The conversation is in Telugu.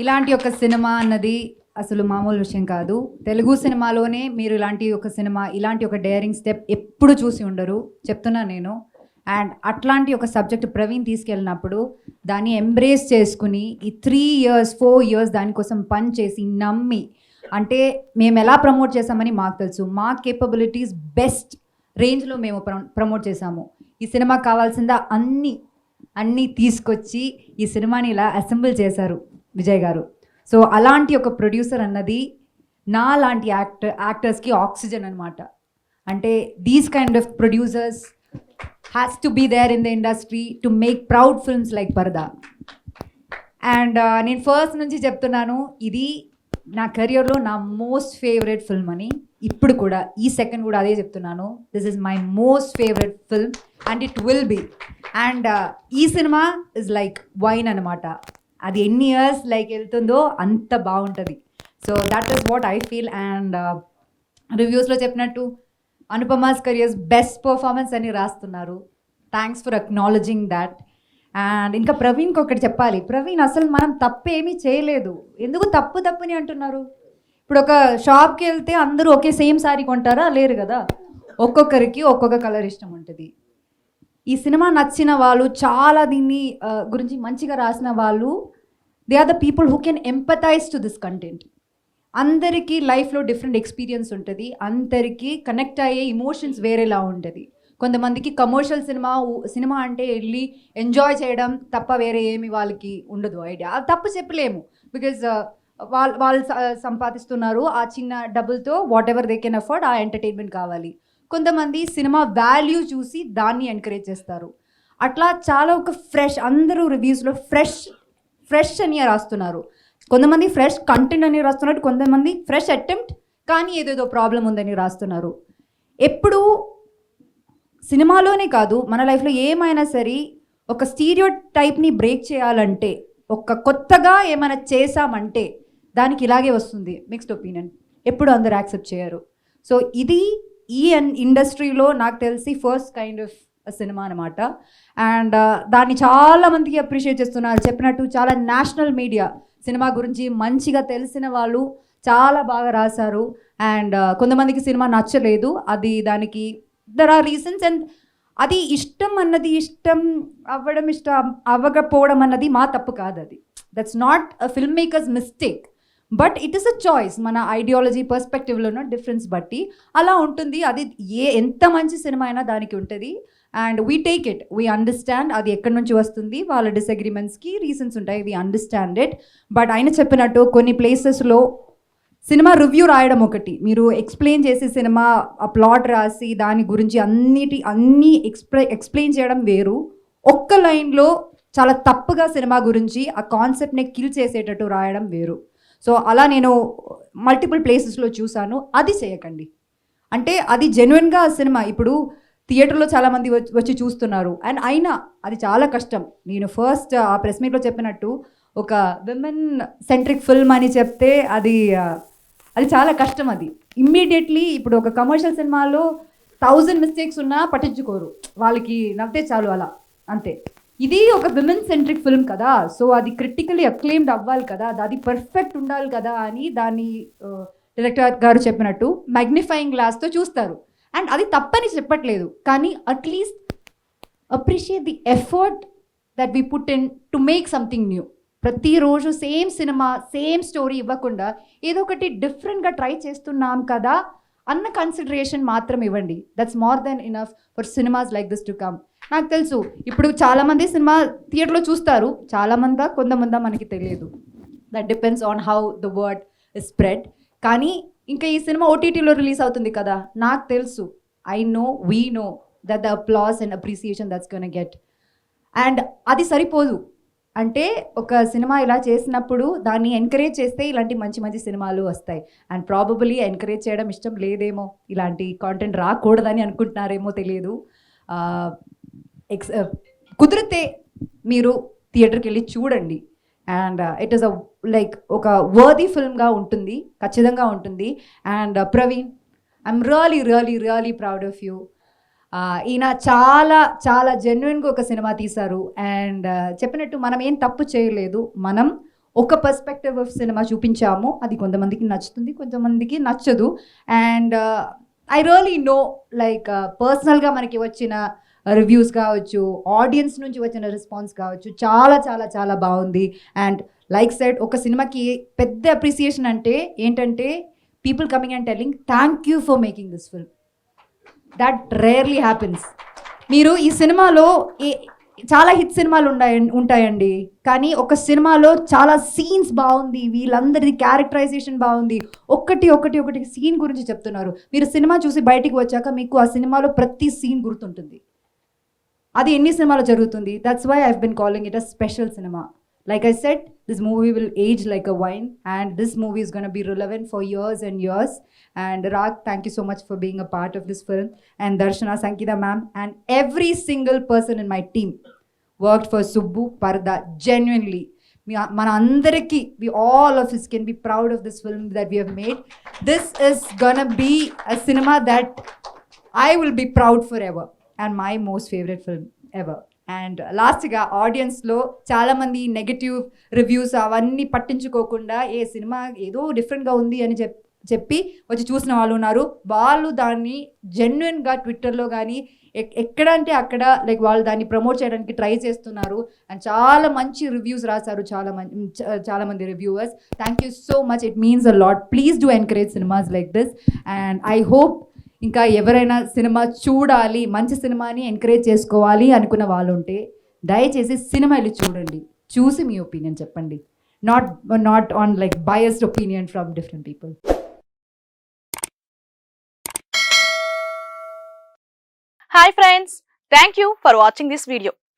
ఇలాంటి ఒక సినిమా అన్నది అసలు మామూలు విషయం కాదు. తెలుగు సినిమాలోనే మీరు ఇలాంటి ఒక సినిమా ఇలాంటి ఒక డేరింగ్ స్టెప్ ఎప్పుడు చూసి ఉండరు. చెప్తున్నా నేను. అండ్ అట్లాంటి ఒక సబ్జెక్ట్ ప్రవీణ్ తీసుకెళ్ళినప్పుడు దాన్ని ఎంబ్రేస్ చేసుకుని ఈ త్రీ ఇయర్స్ ఫోర్ ఇయర్స్ దానికోసం పని చేసి నమ్మి అంటే మేము ఎలా ప్రమోట్ చేసామని మాకు తెలుసు. మా కేపబిలిటీస్ బెస్ట్ రేంజ్లో మేము ప్రమోట్ చేసాము ఈ సినిమా కావాల్సిందా? అన్ని అన్నీ తీసుకొచ్చి ఈ సినిమాని ఇలా అసెంబుల్ చేశారు. విజయ్ గారు. సో అలాంటి ఒక ప్రొడ్యూసర్ అన్నది నా లాంటి యాక్టర్ యాక్టర్స్కి ఆక్సిజన్ అనమాట అంటే these kind of producers has to be there in the industry to make proud films like Paradha and నేను ఫస్ట్ నుంచి చెప్తున్నాను ఇది నా కెరియర్లో నా మోస్ట్ ఫేవరెట్ ఫిల్మ్ అని. ఇప్పుడు కూడా ఈ సెకండ్ కూడా అదే చెప్తున్నాను. This is my most favourite film and it will be and ఈ సినిమా ఇస్ లైక్ వైన్ అనమాట అది ఎన్ని ఇయర్స్ లైక్ వెళ్తుందో అంత బాగుంటుంది. So that is what I feel and రివ్యూస్లో చెప్పినట్టు అనుపమాస్ కెరియర్స్ బెస్ట్ పర్ఫార్మెన్స్ అని రాస్తున్నారు. Thanks for acknowledging that and ఇంకా ప్రవీణ్కి ఒకటి చెప్పాలి. ప్రవీణ్ అసలు మనం తప్పు ఏమీ చేయలేదు. ఎందుకు తప్పు తప్పుని అంటున్నారు? ఇప్పుడు ఒక షాప్కి వెళ్తే అందరూ ఒకే సేమ్ సారీ కొంటారా? లేరు కదా. ఒక్కొక్కరికి ఒక్కొక్క కలర్ ఇష్టం ఉంటుంది. ఈ సినిమా నచ్చిన వాళ్ళు చాలా దీన్ని uh, గురించి మంచిగా రాసిన వాళ్ళు they are the people who can empathize to this content అందరికీ లైఫ్లో డిఫరెంట్ ఎక్స్పీరియన్స్ ఉంటుంది. అందరికీ కనెక్ట్ అయ్యే ఇమోషన్స్ వేరేలా ఉంటుంది. కొంతమందికి కమర్షియల్ సినిమా సినిమా అంటే వెళ్ళి ఎంజాయ్ చేయడం తప్ప వేరే ఏమి వాళ్ళకి ఉండదు ఐడియా అది తప్పు చెప్పలేము. బికాజ్ uh, వాళ్ళు వాళ్ళు సంపాదిస్తున్నారు. ఆ చిన్న డబ్బులతో whatever they can afford ఆ ఎంటర్టైన్మెంట్ కావాలి. కొంతమంది సినిమా వాల్యూ చూసి దాన్ని ఎంకరేజ్ చేస్తారు. అట్లా చాలా ఒక ఫ్రెష్ అందరూ రివ్యూస్లో ఫ్రెష్ ఫ్రెష్ అని రాస్తున్నారు. కొంతమంది ఫ్రెష్ కంటెంట్ అని రాస్తున్నారు కొంతమంది ఫ్రెష్ అటెంప్ట్ కానీ ఏదేదో ప్రాబ్లం ఉందని రాస్తున్నారు. ఎప్పుడు సినిమాలోనే కాదు మన లైఫ్లో ఏమైనా సరే ఒక స్టీరియో టైప్ని బ్రేక్ చేయాలంటే ఒక కొత్తగా ఏమైనా చేసామంటే దానికి ఇలాగే వస్తుంది. మిక్స్డ్ ఒపీనియన్ ఎప్పుడు అందరు యాక్సెప్ట్ చేయరు. సో ఇది ఈ ఇండస్ట్రీలో నాకు తెలిసి ఫస్ట్ కైండ్ ఆఫ్ సినిమా అనమాట అండ్ దాన్ని చాలామందికి అప్రిషియేట్ చేస్తున్నారు చెప్పినట్టు చాలా నేషనల్ మీడియా సినిమా గురించి మంచిగా తెలిసిన వాళ్ళు చాలా బాగా రాశారు. అండ్ కొంతమందికి సినిమా నచ్చలేదు. అది దానికి దర్ ఆర్ రీజన్స్ అండ్ అది ఇష్టం అన్నది ఇష్టం అవ్వడం ఇష్టం అవ్వకపోవడం అన్నది మా తప్పు కాదు అది. That's not a film makers mistake but it is a choice మన ఐడియాలజీ పర్స్పెక్టివ్లోనో డిఫరెన్స్ బట్టి. అలా ఉంటుంది. అది ఏ ఎంత మంచి సినిమా అయినా దానికి ఉంటుంది. And we take it we understand అది ఎక్కడి నుంచి వస్తుంది. వాళ్ళ డిసగ్రిమెంట్స్కి రీజన్స్ ఉంటాయి. వీ అండర్స్టాండ్ ఇట్ బట్ ఆయన చెప్పినట్టు కొన్ని ప్లేసెస్లో సినిమా రివ్యూ రాయడం ఒకటి. మీరు ఎక్స్ప్లెయిన్ చేసి సినిమా ఆ ప్లాట్ రాసి దాని గురించి అన్నిటి అన్నీ ఎక్స్ప్లె ఎక్స్ప్లెయిన్ చేయడం వేరు. ఒక్క లైన్లో చాలా తప్పుగా సినిమా గురించి ఆ కాన్సెప్ట్ని కిల్ చేసేటట్టు రాయడం వేరు. సో అలా నేను మల్టిపుల్ ప్లేసెస్లో చూశాను. అది చేయకండి. అంటే అది జెన్యున్గా సినిమా. ఇప్పుడు థియేటర్లో చాలామంది వచ్చి వచ్చి చూస్తున్నారు. అండ్ అయినా అది చాలా కష్టం. నేను ఫస్ట్ ఆ ప్రెస్ మీట్లో చెప్పినట్టు ఒక విమెన్ సెంట్రిక్ ఫిల్మ్ అని చెప్తే అది అది చాలా కష్టం అది. ఇమ్మీడియట్లీ ఇప్పుడు ఒక కమర్షియల్ సినిమాలో థౌజండ్ మిస్టేక్స్ ఉన్నా పట్టించుకోరు. వాళ్ళకి నవ్వితే చాలు అలా. అంతే. ఇది ఒక విమెన్ సెంట్రిక్ ఫిల్మ్ కదా. సో అది క్రిటికలీ అక్లెయిమ్డ్ అవ్వాలి కదా. అది పర్ఫెక్ట్ ఉండాలి కదా అని దాన్ని డైరెక్టర్ గారు చెప్పినట్టు మ్యాగ్నిఫైయింగ్ గ్లాస్తో చూస్తారు. అండ్ అది తప్పని చెప్పట్లేదు. కానీ at least appreciate the effort that we put in to make something new ప్రతిరోజు సేమ్ సినిమా సేమ్ స్టోరీ ఇవ్వకుండా ఏదో ఒకటి డిఫరెంట్గా ట్రై చేస్తున్నాం కదా. అన్న కన్సిడరేషన్ మాత్రం ఇవ్వండి. That's more than enough for cinemas like this to come నాకు తెలుసు ఇప్పుడు చాలామంది సినిమా థియేటర్లో చూస్తారు. చాలామందా కొంతమందా మనకి తెలియదు. That depends on how the word is spread కానీ ఇంకా ఈ సినిమా ఓటీటీలో రిలీజ్ అవుతుంది కదా? నాకు తెలుసు. I know we know that the applause and appreciation that's gonna get and అది సరిపోదు. అంటే ఒక సినిమా ఇలా చేసినప్పుడు దాన్ని ఎంకరేజ్ చేస్తే ఇలాంటి మంచి మంచి సినిమాలు వస్తాయి. అండ్ ప్రాబబులీ ఎంకరేజ్ చేయడం ఇష్టం లేదేమో. ఇలాంటి కాంటెంట్ రాకూడదని అనుకుంటున్నారేమో తెలియదు. ఎక్స్ కుదిరితే మీరు థియేటర్కి వెళ్ళి చూడండి. And it is a like ఒక వర్దీ ఫిల్మ్గా ఉంటుంది. ఖచ్చితంగా ఉంటుంది. And Praveen I'm really really really proud of you ఈయన చాలా చాలా జెన్యున్గా ఒక సినిమా తీశారు. అండ్ చెప్పినట్టు మనం ఏం తప్పు చేయలేదు. మనం ఒక పర్స్పెక్టివ్ ఆఫ్ సినిమా చూపించాము. అది కొంతమందికి నచ్చుతుంది కొంతమందికి నచ్చదు. And I really know like పర్సనల్గా మనకి వచ్చిన రివ్యూస్ కావచ్చు ఆడియన్స్ నుంచి వచ్చిన రెస్పాన్స్ కావచ్చు చాలా చాలా చాలా బాగుంది. అండ్ లైక్ సైడ్ ఒక సినిమాకి పెద్ద అప్రిసియేషన్ అంటే ఏంటంటే people coming and telling thank you for making this film that rarely happens మీరు ఈ సినిమాలో చాలా హిట్ సినిమాలు ఉంటాయి ఉంటాయండి. కానీ ఒక సినిమాలో చాలా సీన్స్ బాగుంది వీళ్ళందరి క్యారెక్టరైజేషన్ బాగుంది. ఒకటి ఒకటి ఒకటి సీన్ గురించి చెప్తున్నారు. మీరు సినిమా చూసి బయటికి వచ్చాక మీకు ఆ సినిమాలో ప్రతి సీన్ గుర్తుంటుంది. అది ఎన్ని సినిమాలో జరుగుతుంది? That's why I've been calling it a special cinema like I said this movie will age like a wine and this movie is gonna be relevant for years and years and Raag thank you so much for being a part of this film and Darshana Sangeetha ma'am and every single person in my team work for Subbu Paradha genuinely మీ మన అందరికీ we all of his can be proud of this film that we have made this is gonna be a cinema that I will be proud forever and my most favourite film ever and లాస్ట్గా ఆడియన్స్లో చాలామంది నెగటివ్ రివ్యూస్ అవన్నీ పట్టించుకోకుండా ఏ సినిమా ఏదో డిఫరెంట్గా ఉంది అని చెప్ చెప్పి వచ్చి చూసిన వాళ్ళు ఉన్నారు. వాళ్ళు దాన్ని జెన్యున్గా ట్విట్టర్లో కానీ ఎక్కడ అంటే అక్కడ లైక్ వాళ్ళు దాన్ని ప్రమోట్ చేయడానికి ట్రై చేస్తున్నారు. అండ్ చాలా మంచి రివ్యూస్ రాశారు చాలా మంది చాలా మంది reviewers thank you so much it means a lot please do encourage cinemas like this and I hope ఇంకా ఎవరైనా సినిమా చూడాలి మంచి సినిమాని ఎంకరేజ్ చేసుకోవాలి అనుకున్న వాళ్ళు ఉంటే దయచేసి సినిమాలు చూడండి. చూసి మీ ఒపీనియన్ చెప్పండి. Not not on like biased opinion from different people hi friends thank you for watching this video